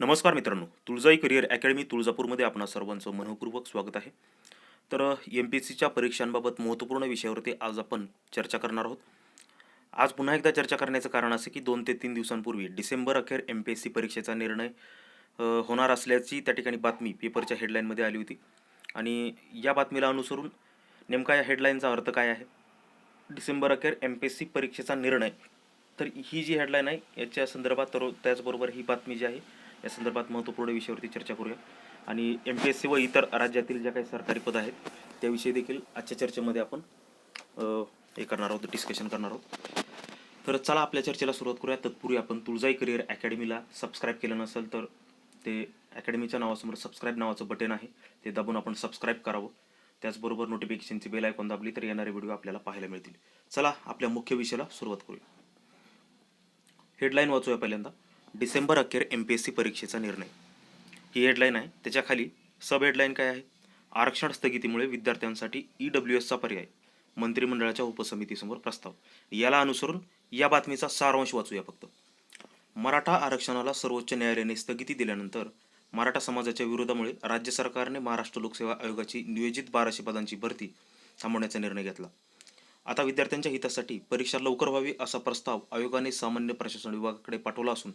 नमस्कार मित्रांनो तुळजाई career academy तुळजापूरमध्ये आपणा सर्वांचं मनपूर्वक स्वागत आहे. तर एम पी एस सीच्या परीक्षांबाबत महत्त्वपूर्ण विषयावरती आज आपण चर्चा करणार आहोत. आज पुन्हा एकदा चर्चा करण्याचं कारण असं की दोन ते तीन दिवसांपूर्वी डिसेंबर अखेर एम पी एस सी परीक्षेचा निर्णय होणार असल्याची त्या ठिकाणी बातमी पेपरच्या हेडलाईनमध्ये आली होती. आणि या बातमीला अनुसरून नेमका या हेडलाईनचा अर्थ काय आहे? डिसेंबर अखेर एम पी एस सी परीक्षेचा निर्णय. तर ही जी हेडलाईन आहे याच्या संदर्भात तर त्याचबरोबर ही बातमी जी आहे या संदर्भात महत्त्वपूर्ण विषयावरती चर्चा करूया. आणि एम पी एस सी व इतर राज्यातील ज्या काही सरकारी पद आहेत त्याविषयी देखील आजच्या चर्चेमध्ये आपण हे करणार आहोत डिस्कशन करणार आहोत. तर चला आपल्या चर्चेला सुरुवात करूया. तत्पूर्वी आपण तुळजाई करिअर अकॅडमीला सबस्क्राईब केलं नसेल तर ते अकॅडमीच्या नावासमोर सबस्क्राईब नावाचं बटन आहे. ते दाबून आपण सबस्क्राईब करावं. त्याचबरोबर नोटिफिकेशनची बेल आयकॉन दाबली तर येणारे व्हिडिओ आपल्याला पाहायला मिळतील. चला आपल्या मुख्य विषयाला सुरुवात करूया. हेडलाईन वाचूया पहिल्यांदा. डिसेंबर अखेर एम पी एस सी परीक्षेचा निर्णय. ही हेडलाईन आहे. त्याच्याखाली सब हेडलाईन काय आहे? आरक्षण स्थगितीमुळे विद्यार्थ्यांसाठी ई डब्ल्यू एसचा पर्याय मंत्रिमंडळाच्या उपसमितीसमोर प्रस्ताव. याला अनुसरून या बातमीचा सारांश वाचूया फक्त. मराठा आरक्षणाला सर्वोच्च न्यायालयाने स्थगिती दिल्यानंतर मराठा समाजाच्या विरोधामुळे राज्य सरकारने महाराष्ट्र लोकसेवा आयोगाची नियोजित बाराशे पदांची भरती थांबवण्याचा निर्णय घेतला. आता विद्यार्थ्यांच्या हितासाठी परीक्षा लवकर व्हावी असा प्रस्ताव आयोगाने सामान्य प्रशासन विभागाकडे पाठवला असून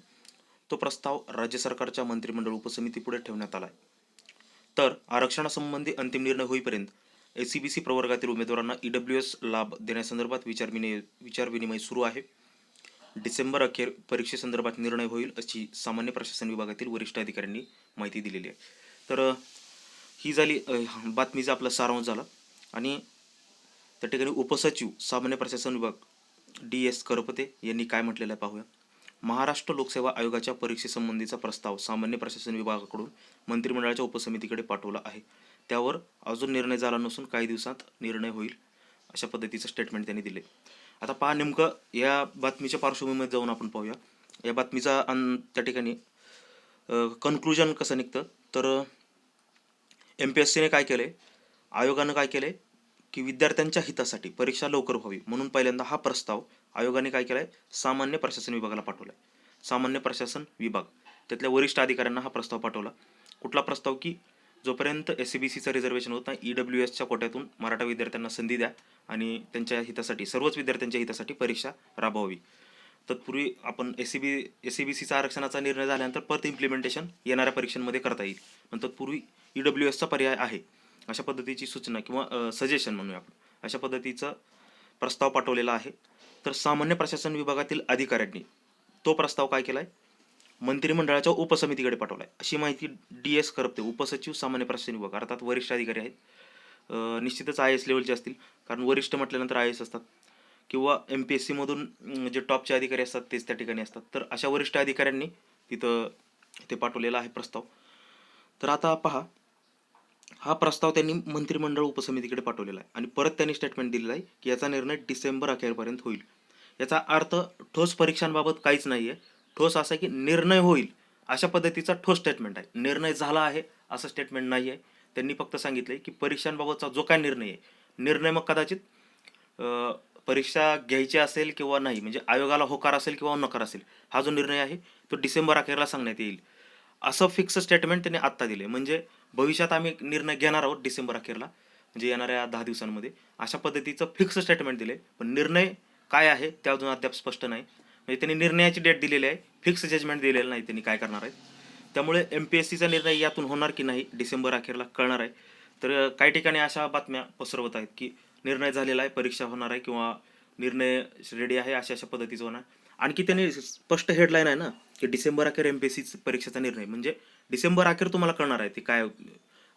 तो प्रस्ताव राज्य सरकारच्या मंत्रिमंडळ उपसमितीपुढे ठेवण्यात आला आहे तर आरक्षणासंबंधी अंतिम निर्णय होईपर्यंत ए सी बी सी प्रवर्गातील उमेदवारांना ई डब्ल्यू एस लाभ देण्यासंदर्भात विचारविनिमय विचारविनिमय सुरू आहे. डिसेंबर अखेर परीक्षेसंदर्भात निर्णय होईल अशी सामान्य प्रशासन विभागातील वरिष्ठ अधिकाऱ्यांनी माहिती दिलेली आहे. तर ही झाली बातमीचा आपला सारांश झाला. आणि त्या ठिकाणी उपसचिव सामान्य प्रशासन विभाग डी एस करपते यांनी काय म्हटलेलं आहे पाहूया. महाराष्ट्र लोकसेवा आयोगाच्या परीक्षेसंबंधीचा प्रस्ताव सामान्य प्रशासन विभागाकडून मंत्रिमंडळाच्या उपसमितीकडे पाठवला आहे. त्यावर अजून निर्णय झाला नसून काही दिवसात निर्णय होईल अशा पद्धतीचं स्टेटमेंट त्यांनी दिले. आता पहा नेमकं या बातमीच्या पार्श्वभूमीमध्ये जाऊन आपण पाहूया. या बातमीचा अन त्या ठिकाणी कन्क्लुजन कसं निघतं? तर एम पी एस सीने काय केलं आहे आयोगानं काय केलं आहे की विद्यार्थ्यांच्या हितासाठी परीक्षा लवकर व्हावी म्हणून पहिल्यांदा हा प्रस्ताव आयोगाने काय केला आहे सामान्य प्रशासन विभागाला पाठवला आहे सामान्य प्रशासन विभाग. त्यातल्या वरिष्ठ अधिकाऱ्यांना हा प्रस्ताव पाठवला. कुठला प्रस्ताव? की जोपर्यंत एस सी बी सीचं रिझर्वेशन होत नाही ई डब्ल्यू एसच्या कोट्यातून मराठा विद्यार्थ्यांना संधी द्या आणि त्यांच्या हितासाठी सर्वच विद्यार्थ्यांच्या हितासाठी परीक्षा राबवावी. तत्पूर्वी आपण S C B S C B सीचा आरक्षणाचा निर्णय झाल्यानंतर परत इम्प्लिमेंटेशन येणाऱ्या परीक्षांमध्ये करता येईल. पण तत्पूर्वी ई डब्ल्यू एसचा पर्याय आहे. अशा पद्धतीची सूचना किंवा सजेशन म्हणूया आपण. अशा पद्धतीचा प्रस्ताव पाठवलेला आहे. तर सामान्य प्रशासन विभागातील अधिकाऱ्यांनी तो प्रस्ताव काय केला आहे मंत्रिमंडळाच्या उपसमितीकडे पाठवला आहे अशी माहिती डी एस करपते उपसचिव सामान्य प्रशासन विभाग अर्थात वरिष्ठ अधिकारी आहेत. निश्चितच आय एस लेवलचे असतील. कारण वरिष्ठ म्हटल्यानंतर आय एस असतात. किंवा एम पी एस सीमधून जे टॉपचे अधिकारी असतात तेच त्या ठिकाणी असतात. तर अशा वरिष्ठ अधिकाऱ्यांनी तिथं ते पाठवलेला आहे प्रस्ताव. तर आता पहा हा प्रस्ताव त्यांनी मंत्रिमंडळ उपसमितीकडे पाठवलेला आहे. आणि परत त्यांनी स्टेटमेंट दिलेलं आहे की याचा निर्णय डिसेंबर अखेरपर्यंत होईल. याचा अर्थ ठोस परीक्षांबाबत काहीच नाही आहे ठोस असा आहे की निर्णय होईल अशा पद्धतीचा ठोस स्टेटमेंट आहे. निर्णय झाला आहे असं स्टेटमेंट नाही आहे त्यांनी फक्त सांगितलं की परीक्षांबाबतचा जो काय निर्णय आहे निर्णय मग कदाचित परीक्षा घ्यायची असेल किंवा नाही म्हणजे आयोगाला होकार असेल किंवा नकार असेल हा जो निर्णय आहे तो डिसेंबर अखेरला सांगण्यात येईल. असं फिक्स स्टेटमेंट त्यांनी आत्ता दिले म्हणजे भविष्यात आम्ही एक निर्णय घेणार आहोत डिसेंबर अखेरला म्हणजे येणाऱ्या दहा दिवसांमध्ये. अशा पद्धतीचं फिक्स स्टेटमेंट दिले पण निर्णय काय आहे ते अजून अद्याप स्पष्ट नाही. म्हणजे त्यांनी निर्णयाची डेट दिलेली आहे. फिक्स जजमेंट दिलेलं नाही त्यांनी काय करणार आहेत. त्यामुळे एम पी एस सीचा निर्णय यातून होणार की नाही डिसेंबर अखेरला कळणार आहे. तर काही ठिकाणी अशा बातम्या पसरवत आहेत की निर्णय झालेला आहे परीक्षा होणार आहे किंवा निर्णय रेडी आहे अशा अशा पद्धतीचं होणार. आणखी त्यांनी स्पष्ट हेडलाईन आहे ना की डिसेंबर अखेर एम पी एस सी परीक्षेचा निर्णय. म्हणजे डिसेंबर अखेर तुम्हाला कळणार आहे ते काय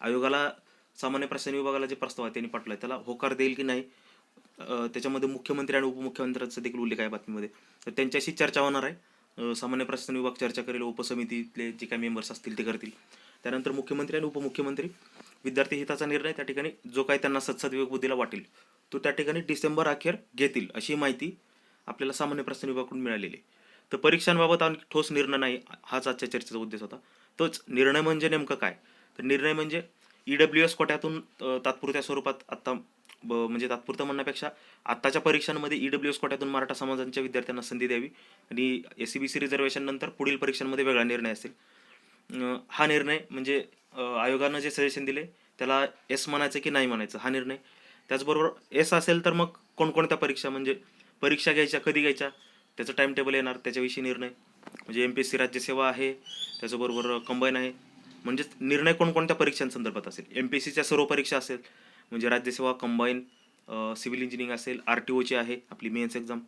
आयोगाला सामान्य प्रशासन विभागाला जे प्रस्ताव आहे त्यांनी पाठवला आहे त्याला होकार देईल की नाही त्याच्यामध्ये मुख्यमंत्री आणि उपमुख्यमंत्र्यांचा देखील उल्लेख आहे बातमीमध्ये. तर त्यांच्याशी चर्चा होणार आहे. सामान्य प्रशासन विभाग चर्चा करेल उपसमितीतले जे काही मेंबर्स असतील ते करतील. त्यानंतर मुख्यमंत्री आणि उपमुख्यमंत्री विद्यार्थी हिताचा निर्णय त्या ठिकाणी जो काही त्यांना सत्सद विवेकबुद्धीला वाटेल तो त्या ठिकाणी डिसेंबर अखेर घेतील अशी माहिती आपल्याला सामान्य प्रशासन विभागाकडून मिळालेली आहे. तर परीक्षांबाबत आणखी ठोस निर्णय नाही हाच आजच्या चर्चेचा उद्देश होता. तोच निर्णय म्हणजे नेमकं काय? तर निर्णय म्हणजे ई डब्ल्यू एस कोट्यातून तात्पुरत्या स्वरूपात आत्ता ब म्हणजे तात्पुरतं म्हणण्यापेक्षा आत्ताच्या परीक्षांमध्ये ई डब्ल्यू एस कोट्यातून मराठा समाजांच्या विद्यार्थ्यांना संधी द्यावी आणि S C B C reservation नंतर पुढील परीक्षांमध्ये वेगळा निर्णय असेल. हा निर्णय म्हणजे आयोगानं जे सजेशन दिले त्याला एस म्हणायचं की नाही म्हणायचं हा निर्णय. त्याचबरोबर एस असेल तर मग कोणकोणत्या परीक्षा? म्हणजे परीक्षा घ्यायच्या कधी घ्यायच्या? त्याचं टाइम टेबल येणार त्याच्याविषयी निर्णय. म्हणजे एम पी एस सी राज्यसेवा आहे त्याच्याबरोबर कंबाईन आहे. म्हणजेच निर्णय कोणकोणत्या परीक्षांसंदर्भात असेल? एम पी एस सीच्या सर्व परीक्षा असेल म्हणजे राज्यसेवा कंबाईन सिव्हिल इंजिनिअरिंग असेल आर टी ओची आहे आपली मेन्स एक्झाम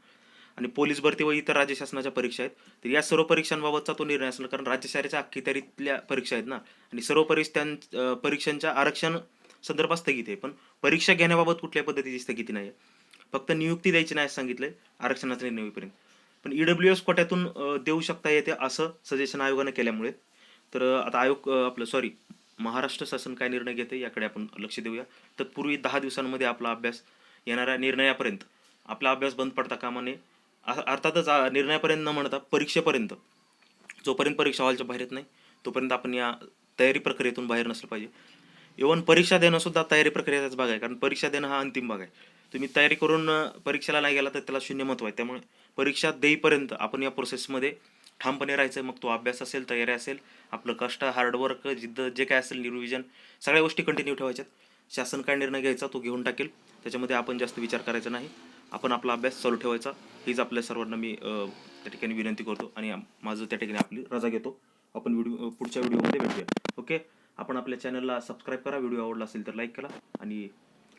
आणि पोलीस भरती व इतर राज्य शासनाच्या परीक्षा आहेत. तर या सर्व परीक्षांबाबतचा तो निर्णय असणार कारण राज्य शाळेच्या अखत्यारीतल्या परीक्षा आहेत ना. आणि सर्व परीक्षां परीक्षांच्या आरक्षण संदर्भात स्थगित आहे. पण परीक्षा घेण्याबाबत कुठल्या पद्धतीची स्थगिती नाही आहे फक्त नियुक्ती द्यायची नाही सांगितलं आरक्षणाचा निर्णय होईपर्यंत. पण ईडब्ल्यू एस कोट्यातून देऊ शकता येते असं सजेशन आयोगानं केल्यामुळे. तर आता आयोग आपलं सॉरी महाराष्ट्र शासन काय निर्णय घेते याकडे आपण लक्ष देऊया. तत्पूर्वी दहा दिवसांमध्ये आपला अभ्यास येणाऱ्या निर्णयापर्यंत आपला अभ्यास बंद पडता कामा नये. अर्थातच निर्णयापर्यंत न म्हणता परीक्षेपर्यंत जोपर्यंत परीक्षा हॉलच्या बाहेर येत नाही तोपर्यंत आपण या तयारी प्रक्रियेतून बाहेर नसलं पाहिजे. इवन परीक्षा देणं सुद्धा तयारी प्रक्रियेचाच भाग आहे कारण परीक्षा देणं हा अंतिम भाग आहे. तुम्ही तयारी करून परीक्षेला नाही गेला तर त्याला शून्य महत्त्व आहे. त्यामुळे परीक्षा देईपर्यंत आपण या प्रोसेसमध्ये ठामपणे राहायचं. मग तो अभ्यास असेल तयारी असेल आपलं कष्ट हार्डवर्क जिद्द जे काय असेल निर्विजन सगळ्या गोष्टी कंटिन्यू ठेवायच्यात. शासन काय निर्णय घ्यायचा तो घेऊन टाकेल. त्याच्यामध्ये आपण जास्त विचार करायचा नाही. आपण आपला अभ्यास चालू ठेवायचा. हीच आपल्या सर्वांना मी त्या ठिकाणी विनंती करतो आणि माझं त्या ठिकाणी आपली रजा घेतो. आपण व्हिडिओ पुढच्या व्हिडिओमध्ये भेटूया. ओके? आपण आपल्या चॅनलला सबस्क्राईब करा. व्हिडिओ आवडला असेल तर लाईक करा आणि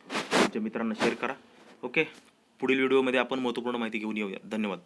तुमच्या मित्रांना शेअर करा. ओके? पुढील व्हिडिओमध्ये आपण महत्त्वपूर्ण माहिती घेऊन येऊया. धन्यवाद.